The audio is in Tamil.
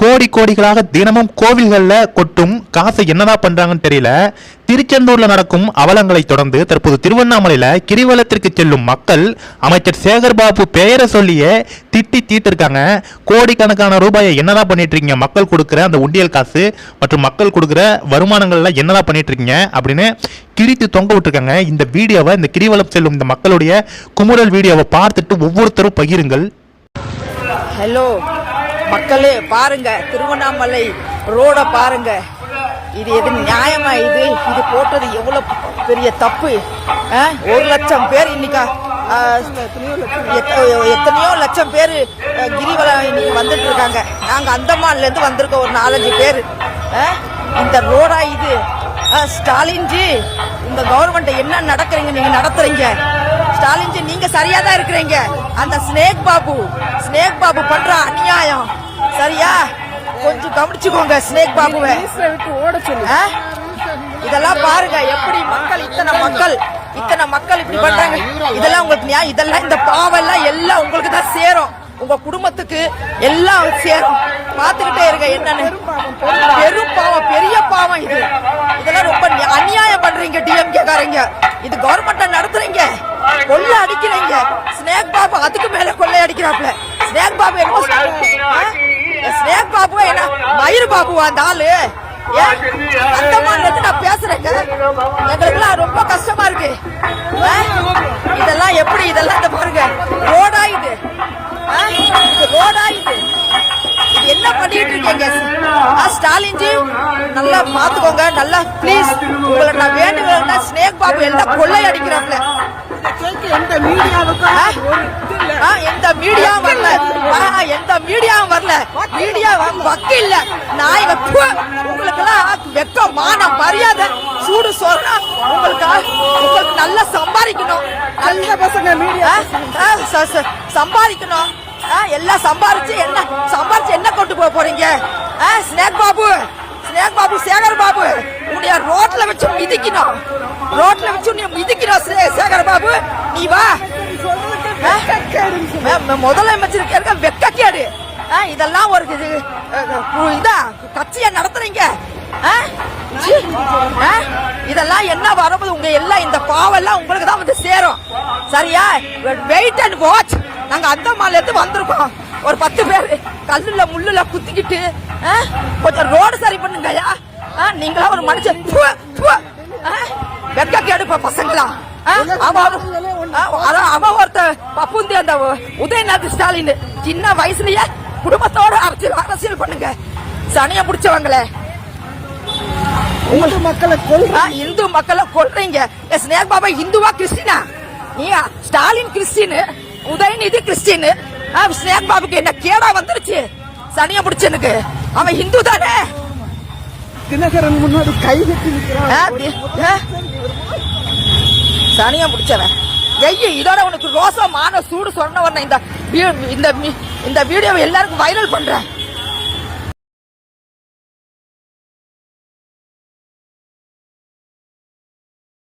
கோடி கோடிகளாக தினமும் கோவில்களில் கொட்டும் காசை என்னதான் பண்றாங்கன்னு தெரியல. திருச்செந்தூர்ல நடக்கும் அவலங்களை தொடர்ந்து தற்போது திருவண்ணாமலையில கிரிவலத்திற்கு செல்லும் மக்கள் அமைச்சர் சேகர்பாபு பெயரை சொல்லியே திட்டி தீட்டிருக்காங்க கோடிக்கணக்கான ரூபாயை என்னதான் பண்ணிட்டு இருக்கீங்க மக்கள் கொடுக்குற அந்த உண்டியல் காசு மற்றும் மக்கள் கொடுக்குற வருமானங்கள்லாம் என்னதான் பண்ணிட்டு இருக்கீங்க அப்படின்னு கிழித்து தொங்க விட்டுருக்காங்க. இந்த வீடியோவை இந்த கிரிவலம் செல்லும் இந்த மக்களுடைய குமுறல் வீடியோவை பார்த்துட்டு ஒவ்வொருத்தரும் பகிருங்கள். ஹலோ மக்களே பாருங்க திருவண்ணாமலை ரோட பாருங்க. இது எது நியாயமா இது? இது போட்டது எவ்வளவு பெரிய தப்பு? ஆ? ஒரு லட்சம் பேர் இன்னைக்கா எத்த- எத்தனையோ லட்சம் பேர் கிரிவலம் இன்னைக்கு வந்துட்டு இருக்காங்க. நாங்க அந்தமான்ல இருந்து வந்திருக்கோம் ஒரு நாலஞ்சு பேர். ஆ? இந்த ரோடா இது? ஆ, ஸ்டாலின்ஜி இந்த கவர்மெண்ட் என்ன நடக்கிறீங்க? நீங்க நடத்துறீங்க. ஸ்டாலின்ஜி நீங்க சரியா தான் இருக்கிறீங்க. அந்த ஸ்னேக் பாபு ஸ்னேக் பாபு பண்ற அநியாயம். சரியா? கொஞ்சம் கவனிச்சுக்கோங்க ஸ்னேக் பாபுவை. ஆ? இதெல்லாம் பாருங்க எப்படி மக்கள் இத்தனை மக்கள் இத்தனை மக்கள் இப்படி பண்றாங்க. இதெல்லாம் உங்களுக்கு நியாயம். இதெல்லாம் இந்த பாவம் எல்லாம் எல்லாம் உங்களுக்கு தான் சேரும். உங்க குடும்பத்துக்கு எல்லாம் சேரும். பாத்துக்கிட்டே இருங்க என்னன்னு. பெரும் பாவம் பெரிய பாவம் இது. இதெல்லாம் ரொம்ப அநியாயம் பண்றீங்க டிஎம்கே காரங்க. இது கவர்மெண்ட்டை நடத்துறீங்க. கொள்ள அடிக்கிறீங்க ஸ்னேக் பாபு அதுக்கு மேல கொள்ளை அடிக்கிறாப்ல ஸ்னேக் பாபு என்ன ஸ்னேக் பாபு என்ன? மயிர் பாபு அந்த ஆளு? நான் பேசுறேங்க எங்களுக்குலாம் ரொம்ப கஷ்டமா இருக்கு? இதெல்லாம் எப்படி? இதெல்லாம் இந்த பாருங்க. ரோடா இது. ரோடா இது. என்ன பண்ணிட்டு இருக்கீங்க? ஆ, ஸ்டாலின் ஜி நல்லா பாத்துக்கோங்க. நல்லா ப்ளீஸ் உங்களை நான் வேண்டுகிறேன் ஸ்னேக் பாபு எல்லாம் கொள்ளை அடிக்கிறாப்ல எந்த மீடியாவுக்கும் எந்த மீடியா வரல. எந்த மீடியாவும் வரல. மீடியா வக்கு இல்ல நான் இங்க பு, உங்களுக்கெல்லாம் வெக்கம் மானம் மரியாதை சூடு சொல்றா உங்களுக்கு உங்களுக்கு நல்லா சம்பாதிக்கணும். நல்ல பசங்க மீடியா சம்பாதிக்கணும். எல்லாம் சம்பாரிச்சு என்ன சம்பாரிச்சு என்ன கொண்டு போக போறீங்க? ஸ்னேக் பாபு ஸ்னேக் பாபு சேகர் பாபு உன்னைய ரோட்ல வச்சு மிதிக்கணும். ரோட்ல வச்சு உன்னைய மிதிக்கணும் சே- சேகர் பாபு நீ வா. முதலமைச்சர் மே- இருக்க வெக்கக்கேடு. ஆ, இதெல்லாம் ஒரு இதா கட்சியை நடத்துறீங்க. ஆ? ஆ? இதெல்லாம் என்ன வரும்போது உங்க எல்லாம் இந்த பாவம் எல்லாம் உங்களுக்கு தான் வந்து சேரும். சரியா? வெயிட் அண்ட் வாட்ச் நாங்க அந்த இருந்து வந்திருக்கோம். ஒரு பத்து பேர் கல்லுல முள்ளுல குத்திக்கிட்டு ஆ? கொஞ்சம் ரோடு சரி பண்ணுங்கய்யா. ஆ, நீங்களா ஒரு மனுஷன். ப்பு, ப்பு. ஆ? வெக்க கேடுப்ப பசங்களா? அவன் ஒருத்த பப்புந்தி அந்த உதயநாத் ஸ்டாலின். சின்ன வயசுலயே குடும்பத்தோட அரசியல் அரசியல் பண்ணுங்க. சனிய பிடிச்சவங்களே. உங்க மக்களை கொல் ஆ, இந்து மக்களை கொல்றீங்க. ஸ்னேக் பாபா இந்துவா கிறிஸ்டினா? நீ Stalin Christian Udhayanidhi Christian snake பாபுக்கு என்ன கேடா வந்துருச்சு? சனிய பிடிச்சனுக்கு. அவன் இந்து தானே. தினகரன் முன்னாடி கை கட்டி நிற்கிறான் சனியா பிடிச்சவன் ஐயோ இதோட உனக்கு ரோசமான மான சூடு சொன்ன உடனே இந்த வீ- இந்த இந்த வீடியோவை எல்லாருக்கும் வைரல் பண்றேன்.